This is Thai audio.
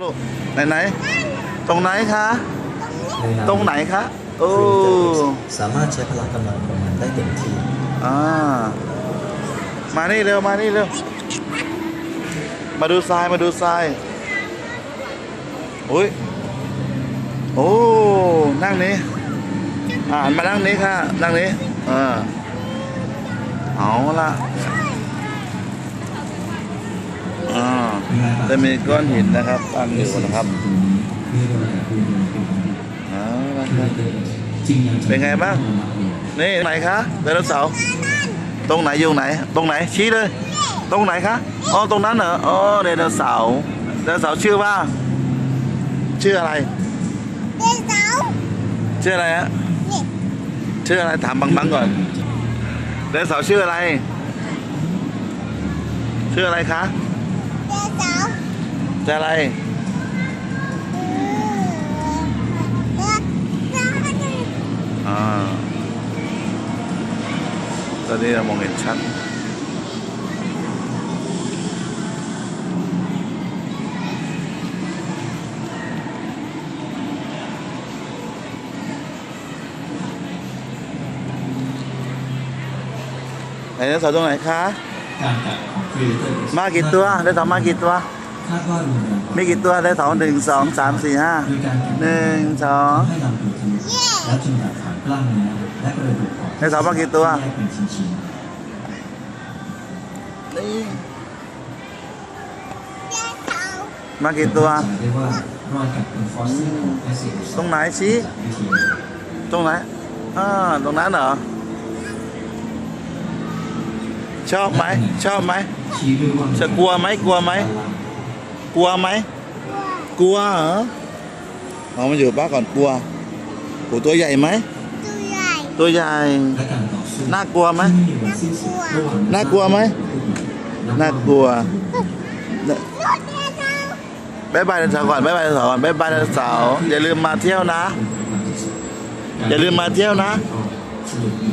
ลูกไหนไหนตรงไหนคะ ตรงไหนคะโอ้สามารถใช้พละกำลังของมันได้เต็มที่อ่ามานี่เร็วมานี่เร็วมาดูทรายมาดูทรายอุ้ยโอ้นั่งนี้อ่านมานั่งนี้ค่ะนั่งนี้เออเอาละอ่า จะมีก้อนหินนะครับตั้งอยู่นะครับเอาละครับเป็นไงบ้าง นี่ไหนคะไดโนเสาร์ตรงไหนอยู่ไหน ตรงไหนชี้เลย ตรงไหนคะ อ๋อ ตรงนั้นเหรอ อ๋อไดโนเสาร์ไดโนเสาร์ชื่อว่า ชื่ออะไรชื่ออะไรฮะชื่ออะไรถามบังบังก่อนไดโนเสาร์ชื่ออะไร ชื่ออะไรคะ จะอะไรอ่าตอนนี้เรามองเห็นชัดไหนไดโนเสาร์ตรงไหนคะ การกัดของครีเอเตอร์มากี่ตัวไดโนเสาร์มากี่ตัวคาดว่ารุนแรงมีกี่ตัวไดโนเสาร์หนึ่งสองสามสี่ห้าโดยการแข่งหนึ่งสองให้ลำตัวทะลุและจึงดัดฐานกล้ามเนื้อและกระดูกอ่อนไดโนเสาร์มากี่ตัวแยกเป็นชิ้นนี่มากี่ตัวๆจะได้ว่ารอยกัดเป็นฟอสซิลของแอสซิลตรงไหนชี้ วิธี ตรงไหนอ่าตรงนั้นเหรอ ชอบไหมชอบไหมชี้ด้วยว่าจะกลัวไหมกลัวไหมกลัวไหมกลัวเหรอเอามาอยู่บ้านก่อนกลัวโหตัวใหญ่ไหมตัวใหญ่และการต่อสู้น่ากลัวไหมที่ไม่มีวันสิ้นสุดระหว่างน่ากลัวไหมน่ากลัวบายบายไดโนเสาร์ก่อนบายบายไดโนเสาร์ก่อนบายบายไดโนเสาร์อย่าลืมมาเที่ยวนะ อย่าลืมมาเที่ยวนะสนุกดี